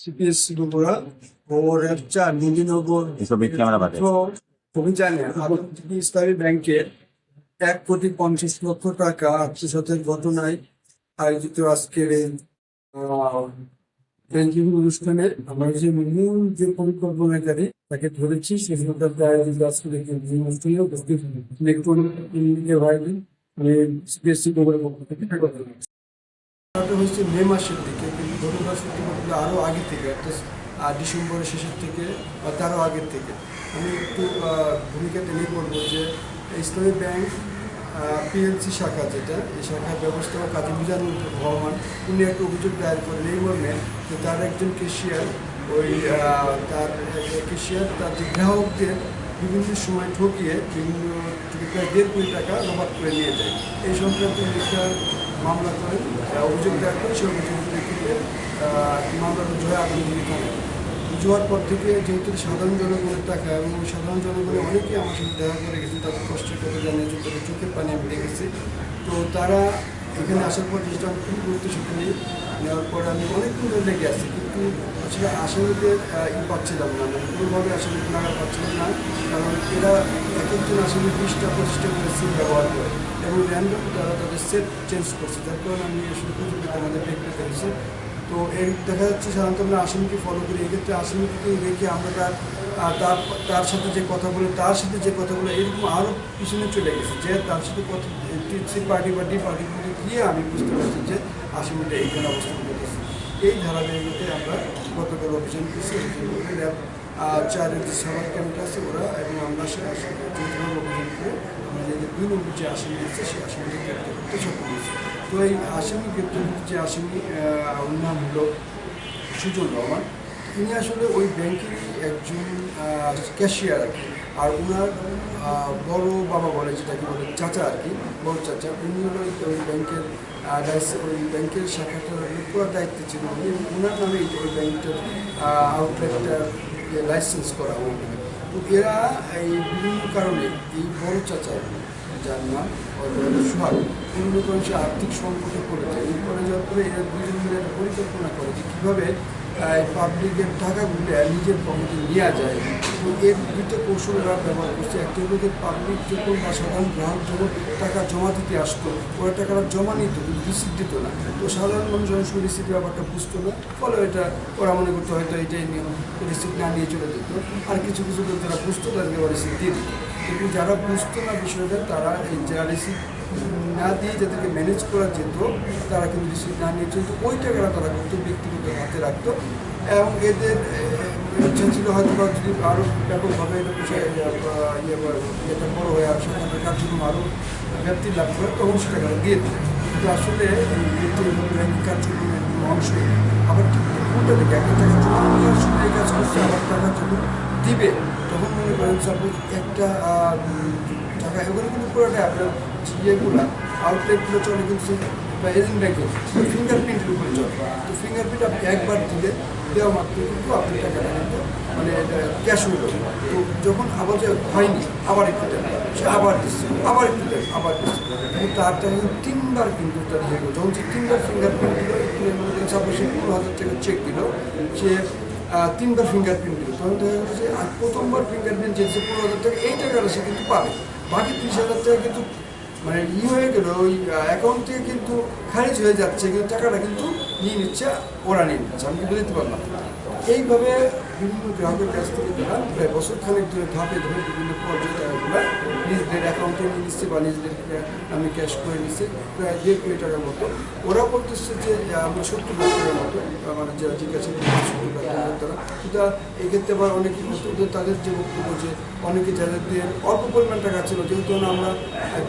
CPSC Bogura ও রেপচা ইসলামী ব্যাংকের এক কোটি পঞ্চাশ লক্ষ টাকা আত্মসাতের ঘটনায় আয়োজিত আজকের এই ব্যাংকিং অনুষ্ঠানে আমরা যে মূল যে পরিকল্পনাকারী তাকে ধরেছি সেগুলো তাকে আয়োজিত আজকের এই অনুষ্ঠানে উপস্থিত ইলেকট্রনিক ভাইবেন আমি সিপিএসসি পক্ষ থেকে হয়েছে মে মাসের দিকে ঘটনা সত্যি বলতে আরও আগের থেকে, অর্থাৎ ডিসেম্বরের শেষের থেকে বা তারও আগের থেকে, আমি একটু ভূমিকা টেনে বলব যে, ইসলামী ব্যাংক পিএলসি শাখা যেটা, এই শাখার ব্যবস্থাপক কাজী মিজানুর রহমান, উনি একটা অভিযোগ দায়ের করেন এই মর্মে যে তার একজন কেশিয়ার ওই তার কেশিয়ার তার যে গ্রাহকদের বিভিন্ন সময় ঠকিয়ে বিভিন্ন প্রায় দেড় কোটি টাকা রবাদ করে নিয়ে যায়। এই সংক্রান্ত একটা মামলা করেন অভিযোগ দায়ের করে সেই অভিযোগের প্রেক্ষিতে আহ, মামলা রুজু হয় আলমগীর থানায় পর থেকে যেহেতু সাধারণ জনগণের টাকা এবং সাধারণ জনগণের অনেকেই আমার সাথে দেখা করে গেছে তাদের কষ্টের কথা জানিয়েছে তাদের চোখের পানি আমি গেছে। তো তারা এখানে আসার পর যেটা খুবই গুরুত্ব সেখানে নেওয়ার পর আমি অনেকক্ষণ ধরে লেগে আসছি, কিন্তু আসলে আসামিদের ই পাচ্ছিলাম না মানে কোনোভাবে আসামি নাগা পাচ্ছিলাম না, কারণ এরা এক একজন আসামি বিশটা, পঁচিশটা করে সিম ব্যবহার করে এবং র্যান্ডম তারা তাদের সেট চেঞ্জ করছে, যার কারণে আমি আসলে প্রযুক্তি আমাদের দেখতে পেরেছি তো এই দেখা যাচ্ছে সাধারণত আমরা আসামিকে ফলো করি। এক্ষেত্রে আসামিকে রেখে আমরা তার তার তার সাথে যে কথা বলে, তার সাথে যে কথা বলে, এরকম আরও পিছনে চলে গেছে যে তার সাথে কথা পার্টি বা ডি পার্টি গিয়ে আমি বুঝতে পারছি যে আসামিটা এইখানে অবস্থান করতেছে এই ধারাবাহিকতে আমরা গতকাল অভিযান করছি র্যাব চারের সাবার ক্যাম্প আছে, ওরা এবং আমরা সে যৌথভাবে অভিযান করে যে দুই নম্বর যে আসামি আছে সেই আসামিকে গ্রেপ্তার করতে সক্ষম হয়েছে তো এই আসামি গ্রেপ্তার যে আসামি ওর নাম হলো সুজন রহমান। তিনি আসলে ওই ব্যাংকেরই একজন ক্যাশিয়ার আর কি। আর ওনার বড় বাবা বলে যেটাকে বলে চাচা আর কি, বড় চাচা, উনি হলো ওই- ব্যাংকের ওই ব্যাংকের শাখাটার পুরো দায়িত্বে ছিল। উনি ওনার নামে ওই ব্যাংকটার আউটলেটটার লাইসেন্স করা তো এরা এই বিভিন্ন কারণে, এই বড় চাচা যার নাম সোহাগ বিভিন্ন কারণে আর্থিক সংকটে পড়েছে। এই পড়ে যাওয়ার পরে এরা দুজন মিলে পরিকল্পনা করে যে কীভাবে পাবলিকের টাকাগুলো নিজের পকেটে নেওয়া যায়। তো এর দুটো কৌশল ব্যবহার করছে। একটা হলো যে পাবলিক যখন বা সাধারণ গ্রাহক যখন টাকা জমা দিতে আসতো ওরা টাকাটা জমা নিত কিন্তু রিসিপ্ট দিত না। তো সাধারণ মানুষ অনেক সময় রিসিপ্ট ব্যাপারটা বুঝতো না, ফলে এটা ওরা মনে করতো হয়তো এটাই নিয়ম রিসিপ্ট না নিয়ে চলে যেত। আর কিছু কিছু লোক যারা বুঝতো তাদেরকে আবার রিসিপ্ট দিয়ে দিত। কিন্তু যারা বুঝতো না বিষয়টা, তারা এই যারা রিসিপ্ট না দিয়ে যাদেরকে ম্যানেজ করা যেত তারা কিন্তু রিসিপ্ট না নিয়ে চলতো। ওই টাকাটা তারা কিন্তু ব্যক্তিগত হাতে রাখতো। এবং এদের ইচ্ছা ছিল হয়তো বা যদি আরও ব্যাপকভাবে ইয়ে এটা বড় হয়ে সেখানে কার্যক্রম আরও ব্যাপ্তি লাভ করে, তখন সে টাকাটা দিয়ে কিন্তু আসলে কার্যক্রমের নেই। আবার উল্টো দিকে একটা এই কাজ করছে, আবার যখন দিবে, তখন মনে করেন সাপোজ একটা টাকা এগুলো কিন্তু পুরোটা আপনার ইয়েগুলো আউটলেটগুলো চলে কিন্তু বা এজেন্ট ব্যাংকে ফিঙ্গারপ্রিন্টের উপরে চলে। তো ফিঙ্গারপ্রিন্ট আপনি একবার দিলে দেওয়া মাত্র কিন্তু আপনি টাকাটা কিন্তু মানে ক্যাশ যাবে। তো যখন আবার যে হয়নি, আবার একটু সে আবার দিচ্ছে, আবার একটু আবার দিচ্ছে। কিন্তু তার টাকা তিনবার কিন্তু তার ইয়ে। যখন সে তিনবার ফিঙ্গারপ্রিন্ট দিল সাপোজ সে পনেরো হাজার টাকা চেক দিল, সে তিনবার ফিঙ্গারপ্রিন্ট দিল। তখন দেখা আর প্রথমবার ফিঙ্গারপ্রিন্ট যে পনেরো হাজার টাকা, এই টাকাটা সে কিন্তু পাবে। বাকি ত্রিশ হাজার টাকা কিন্তু মানে ই হয়ে গেল, ওই অ্যাকাউন্ট থেকে কিন্তু খারিজ হয়ে যাচ্ছে, কিন্তু টাকাটা কিন্তু নিয়ে নিচ্ছে ওরা নিয়ে নিচ্ছে আমি কিন্তু বুঝতে পারলাম। এইভাবে বিভিন্ন গ্রাহকের কাছ থেকে তারা প্রায় বছর খানেক ধরে ধাপে ধরে বিভিন্ন পর্যায়ে টাকাগুলো নিজেদের অ্যাকাউন্টে নিয়ে নিচ্ছে বা নিজেদের আমি ক্যাশ করে নিচ্ছে। প্রায় দেড় কোটি টাকার মতো। ওরা বলতেছে যে আমরা সত্তর লাখ টাকার মতো মানে যারা জিজ্ঞাসা করছে, সত্তর লাখ টাকার তারা। সেটা এক্ষেত্রে আবার অনেকে তাদের যে বক্তব্য যে অনেকে যাদের দিয়ে অল্প পরিমাণ টাকা ছিল, যেহেতু আমরা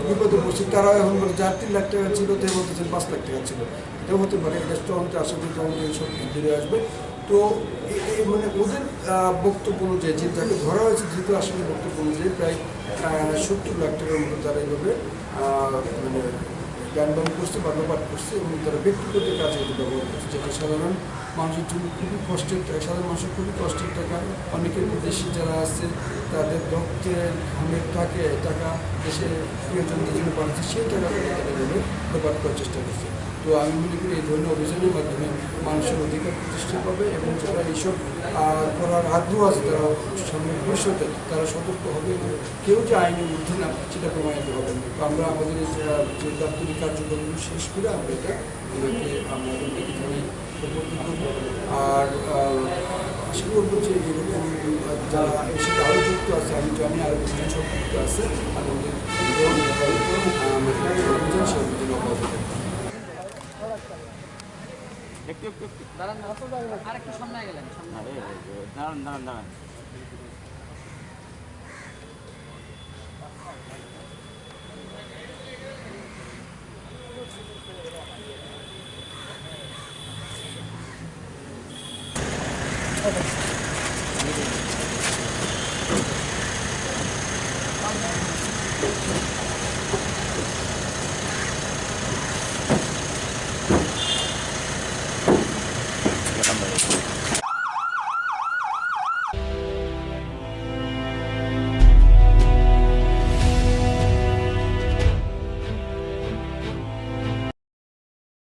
বিপদে পড়ছি তারা এখন বলে যার তিন লাখ টাকা ছিল, তাই বলতেছেন পাঁচ লাখ টাকা ছিল। এটাও হতে পারে রেস্টুরেন্টে আশা করি তখন সব আসবে। তো মানে ওদের বক্তব্য অনুযায়ী যে যাকে ধরা হয়েছে যেহেতু আসলে বক্তব্য অনুযায়ী প্রায় সত্তর লাখ টাকার মতো তারা এইভাবে মানে জ্ঞানবান করছে বা লোপাট করছে এবং তারা ব্যক্তিগত কাজে এটা ব্যবহার করছে। যেটা সাধারণ মানুষের জন্য খুবই কষ্টের টাকা সাধারণ মানুষের খুবই কষ্টের টাকা। অনেকের বিদেশি যারা আছে, তাদের রক্তের ঘামের টাকে টাকা দেশে প্রিয়জনদের জন্য পাঠাচ্ছে, সেই টাকা তারা এভাবে লোপাট করার চেষ্টা করছে। তো আমি মনে করি এই ধরনের অভিযানের মাধ্যমে মানুষের অধিকার প্রতিষ্ঠা পাবে এবং যারা এইসব করার আগ্রহ আছে, তারা সামনে ভবিষ্যতে তারা সতর্ক হবে কেউ যে আইনের ঊর্ধ্বে না, সেটা প্রমাণিত হবে তো আমরা আমাদের যে দাপ্তরিক কার্যক্রমগুলো শেষ করে আমরা এটা ওনাকে আমরা এখানে করব। আর আশা করব যে এরকম যারা এর সাথে আরও যুক্ত আছে, আমি জানি আরও সম্পৃক্ত আছে আমাদের আমাদের যে অভিযান সে অভিযান অব্যাহত থাকবে একটু একটু একটু দাঁড়ান আর একটু সামনে গেলেন সামনে দাঁড়ান দাঁড়ান দাঁড়ান।